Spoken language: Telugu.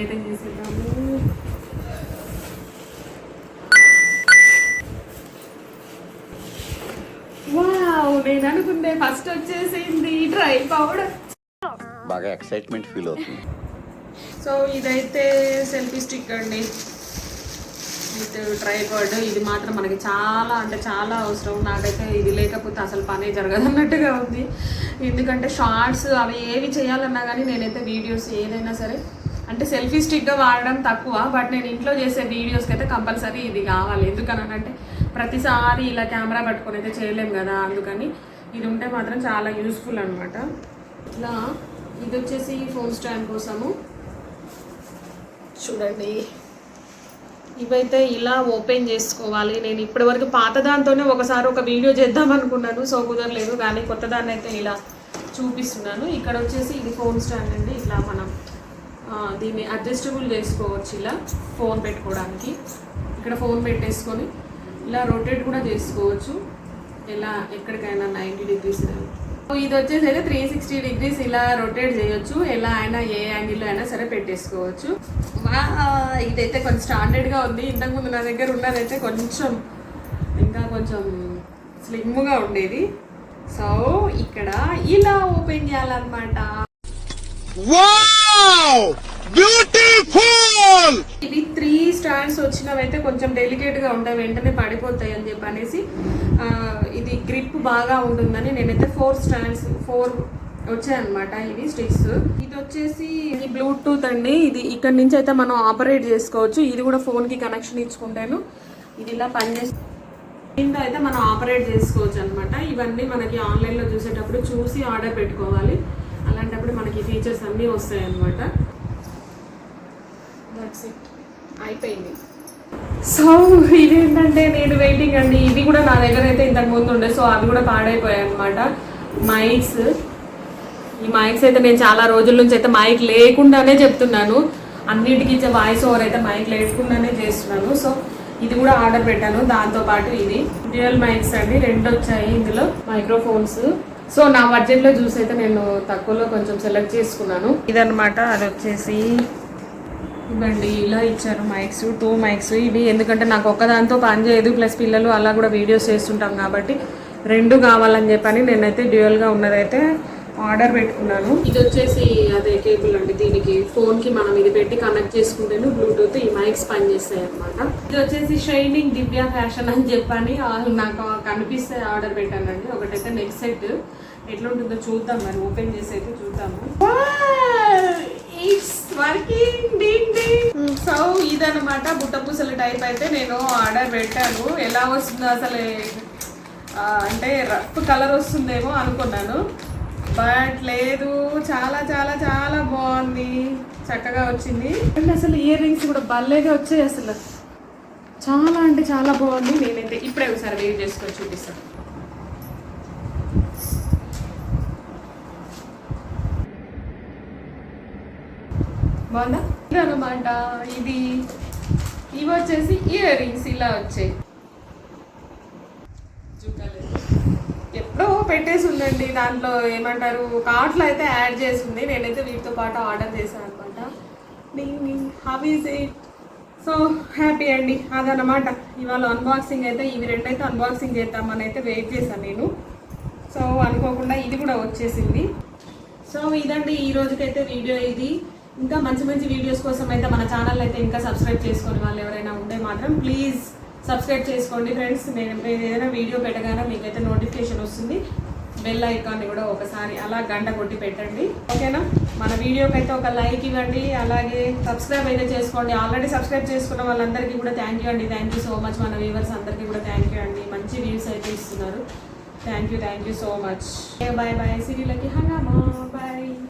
డేటింగ్ చేసేద్దాము. వావ్ నేను అనుకుందే ఫస్ట్ వచ్చేసింది డ్రై పౌడర్. బాగా ఎక్సైట్మెంట్ ఫీల్ అవుతుంది. సో ఇదైతే సెల్ఫీ స్టిక్ అండి. విత్ ట్రైపాడ్ ఇది మాత్రం మనకి చాలా అంటే చాలా అవసరం. నాకైతే ఇది లేకపోతే అసలు పనే జరగదు అన్నట్టుగా ఉంది. ఎందుకంటే షార్ట్స్ అవి ఏవి చేయాలన్నా కానీ నేనైతే వీడియోస్ ఏదైనా సరే అంటే సెల్ఫీ స్టిక్గా వాడడం తక్కువ బట్ నేను ఇంట్లో చేసే వీడియోస్కి అయితే కంపల్సరీ ఇది కావాలి. ఎందుకనంటే ప్రతిసారి ఇలా కెమెరా పట్టుకొని అయితే చేయలేం కదా అందుకని ఇది ఉంటే మాత్రం చాలా యూస్ఫుల్ అనమాట ఇట్లా ఇది వచ్చేసి ఫోన్ స్టాండ్ కోసము. చూడండి. ఇవైతే ఇలా ఓపెన్ చేసుకోవాలి. నేను ఇప్పటివరకు పాత దాంతోనే ఒకసారి ఒక వీడియో చేద్దాం అనుకున్నాను. సో కుదరలేదు కానీ కొత్త దాన్ని అయితే ఇలా చూపిస్తున్నాను. ఇక్కడ వచ్చేసి ఇది ఫోన్ స్టాండ్ అండి. ఇట్లా మనం దీన్ని అడ్జస్టబుల్ చేసుకోవచ్చు ఇలా ఫోన్ పెట్టుకోవడానికి. ఇక్కడ ఫోన్ పెట్టేసుకొని ఇలా రొటేట్ కూడా చేసుకోవచ్చు. ఇలా ఎక్కడికైనా నైంటీ డిగ్రీస్ ఇది వచ్చేసి అయితే త్రీ సిక్స్టీ డిగ్రీస్ ఇలా రొటేట్ చేయొచ్చు. ఎలా అయినా ఏ యాంగిల్లో అయినా సరే పెట్టేసుకోవచ్చు. ఇదైతే కొంచెం స్టాండర్డ్గా ఉంది. ఇంతకుముందు నా దగ్గర ఉన్నదైతే కొంచెం ఇంకా కొంచెం స్లిమ్గా ఉండేది. సో ఇక్కడ ఇలా ఓపెన్ చేయాలన్నమాట. ఇవి త్రీ స్టాండ్స్ వచ్చినవైతే కొంచెం డెలికేట్గా ఉంటాయి వెంటనే పడిపోతాయి అని చెప్పి అనేసి ఇది గ్రిప్ బాగా ఉంటుందని నేనైతే ఫోర్ స్టాండ్స్ ఫోర్ వచ్చాయన్నమాట ఇవి స్టిక్స్ ఇది వచ్చేసి ఇది బ్లూటూత్ అండి. ఇది ఇక్కడ నుంచి అయితే మనం ఆపరేట్ చేసుకోవచ్చు. ఇది కూడా ఫోన్కి కనెక్షన్ ఇచ్చుకుంటాను. ఇది ఇలా పనిచేస్తుంది దీంతో అయితే మనం ఆపరేట్ చేసుకోవచ్చు అనమాట ఇవన్నీ మనకి ఆన్లైన్లో చూసేటప్పుడు చూసి ఆర్డర్ పెట్టుకోవాలి. అలాంటప్పుడు మనకి ఫీచర్స్ అన్నీ వస్తాయి అనమాట దట్స్ ఇట్ అయిపోయింది. సో ఇదేంటంటే నేను వెయిటింగ్ అండి. ఇవి కూడా నా దగ్గర అయితే ఇంతకు ముందు ఉండే సో అవి కూడా పాడైపోయాయి అనమాట మైక్స్ ఈ మైక్స్ అయితే నేను చాలా రోజుల నుంచి అయితే మైక్ లేకుండానే చెప్తున్నాను. అన్నిటికీ ఇచ్చే వాయిస్ ఓవర్ అయితే మైక్ లేకుండానే చేస్తున్నాను. సో ఇది కూడా ఆర్డర్ పెట్టాను. దాంతో పాటు ఇది. డ్యూయల్ మైక్స్ అండి. రెండు వచ్చాయి ఇందులో. మైక్రోఫోన్స్ సో నా బడ్జెట్లో చూసి అయితే నేను తక్కువలో కొంచెం సెలెక్ట్ చేసుకున్నాను. ఇదన్నమాట అది వచ్చేసి ఇవ్వండి ఇలా ఇచ్చారు మైక్స్ టూ మైక్స్ ఇవి ఎందుకంటే నాకు ఒక్కదాంతో పని చేయదు ప్లస్ పిల్లలు అలా కూడా వీడియోస్ చేస్తుంటాం కాబట్టి రెండు కావాలని చెప్పని నేనైతే డ్యూయల్గా ఉన్నదైతే ఆర్డర్ పెట్టుకున్నాను. ఇది వచ్చేసి అదే కేబుల్ అండి. దీనికి ఫోన్కి మనం ఇది పెట్టి కనెక్ట్ చేసుకుంటేనే బ్లూటూత్ ఈ మైక్స్ పనిచేస్తాయి అనమాట ఇది వచ్చేసి షైనింగ్ దివ్య ఫ్యాషన్ అని చెప్పని నాకు కనిపిస్తే ఆర్డర్ పెట్టానండి. ఒకటైతే నెక్స్ట్ సెట్ ఎట్లా ఉంటుందో చూద్దాం మరి. ఓపెన్ చేసి అయితే చూద్దాము ఇట్స్ వర్కింగ్ సో ఇదనమాట బుట్ట పూసల టైప్ అయితే నేను ఆర్డర్ పెట్టాను. ఎలా వస్తుందో అసలు అంటే రఫ్ కలర్ వస్తుందేమో అనుకున్నాను. బట్ లేదు చాలా చాలా చాలా బాగుంది. చక్కగా వచ్చింది. అండ్ అసలు ఇయర్ రింగ్స్ కూడా భలేగా వచ్చాయి అసలు. చాలా అంటే చాలా బాగుంది. నేనైతే ఇప్పుడే ఒకసారి వెయిట్ చేసుకొని చూపిస్తాను. బాగుందా? అనమాట ఇది ఇవి వచ్చేసి ఇయర్ రింగ్స్ ఇలా వచ్చాయి. చూడాలి. ఎప్పుడో పెట్టేసి ఉందండి. దాంట్లో ఏమంటారు కార్ట్లో అయితే యాడ్ చేసి ఉంది. నేనైతే వీటితో పాటు ఆర్డర్ చేశాను అనమాట how is it so happy అండి. అదనమాట ఇవాళ అన్బాక్సింగ్ అయితే ఇవి రెండైతే అన్బాక్సింగ్ చేద్దామని అయితే వెయిట్ చేశాను నేను. సో అనుకోకుండా ఇది కూడా వచ్చేసింది. సో ఇదండి ఈ రోజుకైతే వీడియో ఇది. ఇంకా మంచి మంచి వీడియోస్ కోసం అయితే మన ఛానల్ అయితే ఇంకా సబ్స్క్రైబ్ చేసుకొని వాళ్ళు ఎవరైనా ఉంటే మాత్రం ప్లీజ్ సబ్స్క్రైబ్ చేసుకోండి ఫ్రెండ్స్. నేను నేను ఏదైనా వీడియో పెట్టగానే మీకైతే నోటిఫికేషన్ వస్తుంది. బెల్ ఐకాన్ని కూడా ఒకసారి అలా గంట కొట్టి పెట్టండి. ఓకేనా? మన వీడియోకి అయితే ఒక లైక్ ఇవ్వండి. అలాగే సబ్స్క్రైబ్ అయితే చేసుకోండి. ఆల్రెడీ సబ్స్క్రైబ్ చేసుకున్న వాళ్ళందరికీ కూడా థ్యాంక్ యూ అండి. Thank you so much. మన వ్యూవర్స్ అందరికీ కూడా థ్యాంక్ యూ అండి. మంచి వ్యూస్ అయితే ఇస్తున్నారు. Thank you thank you so much. Bye bye. సిరీలకి హంగామా. బాయ్